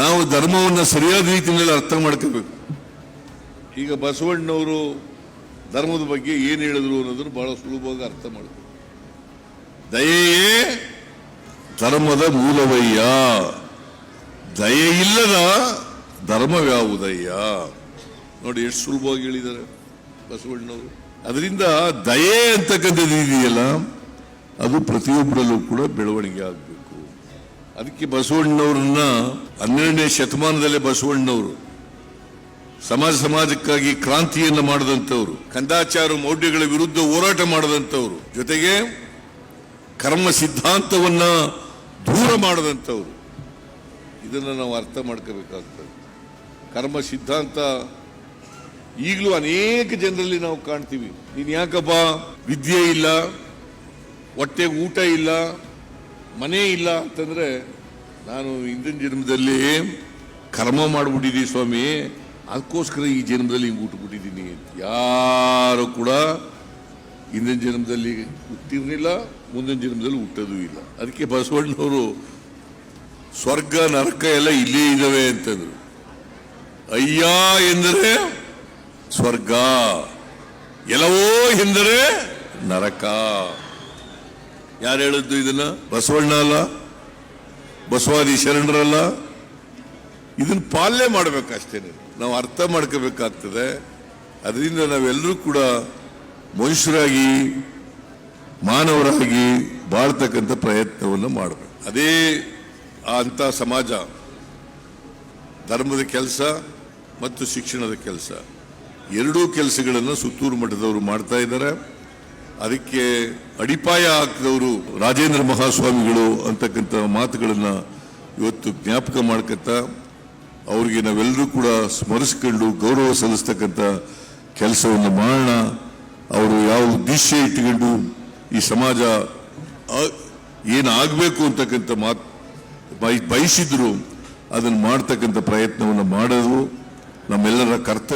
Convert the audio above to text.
ನಾವು ಧರ್ಮವನ್ನು ಸರಿಯಾದ ರೀತಿಯಲ್ಲಿ ಅರ್ಥ ಮಾಡ್ಕೋಬೇಕು. ಈಗ ಬಸವಣ್ಣವರು ಧರ್ಮದ ಬಗ್ಗೆ ಏನು ಹೇಳಿದ್ರು ಅನ್ನೋದನ್ನು ಬಹಳ ಸುಲಭವಾಗಿ ಅರ್ಥ ಮಾಡಬೇಕು ದಯೆಯೇ ಧರ್ಮದ ಮೂಲವಯ್ಯ. ದಯೆ ಇಲ್ಲದ ಧರ್ಮವ್ಯಾವುದಯ್ಯ. ನೋಡಿ ಎಷ್ಟು ಸುಲಭವಾಗಿ ಹೇಳಿದ್ದಾರೆ ಬಸವಣ್ಣವರು. ಅದರಿಂದ ದಯೆ ಅಂತಕ್ಕಂಥದ್ದು ಇದೆಯಲ್ಲ, ಅದು ಪ್ರತಿಯೊಬ್ಬರಲ್ಲೂ ಕೂಡ ಬೆಳವಣಿಗೆ ಆಗಬೇಕು. ಅದಕ್ಕೆ ಬಸವಣ್ಣವ್ರನ್ನ ಹನ್ನೆರಡನೇ ಶತಮಾನದಲ್ಲೇ ಬಸವಣ್ಣವರು. ಸಮಾಜ ಸಮಾಜಕ್ಕಾಗಿ ಕ್ರಾಂತಿಯನ್ನು ಮಾಡಿದಂಥವ್ರು, ಕಂದಾಚಾರ ಮೌಢ್ಯಗಳ ವಿರುದ್ಧ ಹೋರಾಟ ಮಾಡದಂಥವ್ರು, ಜೊತೆಗೆ ಕರ್ಮ ಸಿದ್ಧಾಂತವನ್ನ ದೂರ ಮಾಡದಂಥವ್ರು. ಇದನ್ನು ನಾವು ಅರ್ಥ ಮಾಡ್ಕೋಬೇಕಾಗ್ತದೆ. ಕರ್ಮ ಸಿದ್ಧಾಂತ ಈಗಲೂ ಅನೇಕ ಜನರಲ್ಲಿ ನಾವು ಕಾಣ್ತೀವಿ. ನೀನು ಯಾಕಪ್ಪ ವಿದ್ಯೆ ಇಲ್ಲ, ಹೊಟ್ಟೆಗೆ ಊಟ ಇಲ್ಲ ಮನೆ ಇಲ್ಲ ಅಂತಂದ್ರೆ ನಾನು ಹಿಂದಿನ ಜನ್ಮದಲ್ಲಿ ಕರ್ಮ ಮಾಡಿಬಿಟ್ಟಿದ್ದೀನಿ ಸ್ವಾಮಿ. ಅದಕ್ಕೋಸ್ಕರ ಈ ಜನ್ಮದಲ್ಲಿ ಹಿಂಗೆ ಊಟಬಿಟ್ಟಿದ್ದೀನಿ ಯಾರು ಕೂಡ ಹಿಂದಿನ ಜನ್ಮದಲ್ಲಿ ಹುಟ್ಟಿರಲಿಲ್ಲ, ಮುಂದಿನ ಜನ್ಮದಲ್ಲಿ ಹುಟ್ಟೋದು ಇಲ್ಲ. ಅದಕ್ಕೆ ಬಸವಣ್ಣವರು ಸ್ವರ್ಗ, ನರಕ ಎಲ್ಲ ಇಲ್ಲೇ ಇದ್ದಾವೆ ಅಂತಂದರು. ಅಯ್ಯ ಎಂದರೆ ಸ್ವರ್ಗ, ಎಲ್ಲವೋ ಎಂದರೆ ನರಕ. ಯಾರು ಹೇಳಿದ್ದು ಇದನ್ನ? ಬಸವಣ್ಣ ಅಲ್ಲ ಬಸವಾದಿ ಶರಣರಲ್ಲ. ಇದನ್ನ ಪಾಲನೆ ಮಾಡಬೇಕಷ್ಟೇನೆ. ನಾವು ಅರ್ಥ ಮಾಡ್ಕೋಬೇಕಾಗ್ತದೆ. ಅದರಿಂದ ನಾವೆಲ್ಲರೂ ಕೂಡ ಮನುಷ್ಯರಾಗಿ, ಮಾನವರಾಗಿ ಬಾಳ್ತಕ್ಕಂಥ ಪ್ರಯತ್ನವನ್ನು ಮಾಡಬೇಕು. ಅದೇ ಅಂಥ ಸಮಾಜ. ಧರ್ಮದ ಕೆಲಸ ಮತ್ತು ಶಿಕ್ಷಣದ ಕೆಲಸ. ಎರಡೂ ಕೆಲಸಗಳನ್ನು ಸುತ್ತೂರು ಮಠದವರು ಮಾಡ್ತಾ ಇದ್ದಾರೆ ಅದಕ್ಕೆ ಅಡಿಪಾಯ ಹಾಕಿದವರು ರಾಜೇಂದ್ರ ಮಹಾಸ್ವಾಮಿಗಳು ಅಂತಕ್ಕಂಥ ಮಾತುಗಳನ್ನು ಇವತ್ತು ಜ್ಞಾಪಕ ಮಾಡ್ಕತ್ತ, ಅವರಿಗೆ ನಾವೆಲ್ಲರೂ ಕೂಡ ಸ್ಮರಿಸ್ಕೊಂಡು ಗೌರವ ಸಲ್ಲಿಸ್ತಕ್ಕಂಥ ಕೆಲಸವನ್ನು ಮಾಡೋಣ. ಅವರು ಯಾವ ಉದ್ದೇಶ ಇಟ್ಟುಕೊಂಡು ಈ ಸಮಾಜ ಏನಾಗಬೇಕು ಅಂತಕ್ಕಂಥ ಮಾತು ಬಯ ಬಯಸಿದ್ರು ಅದನ್ನು ಮಾಡ್ತಕ್ಕಂಥ ಪ್ರಯತ್ನವನ್ನು ಮಾಡೋದು ನಮ್ಮೆಲ್ಲರ ಕರ್ತವ್ಯ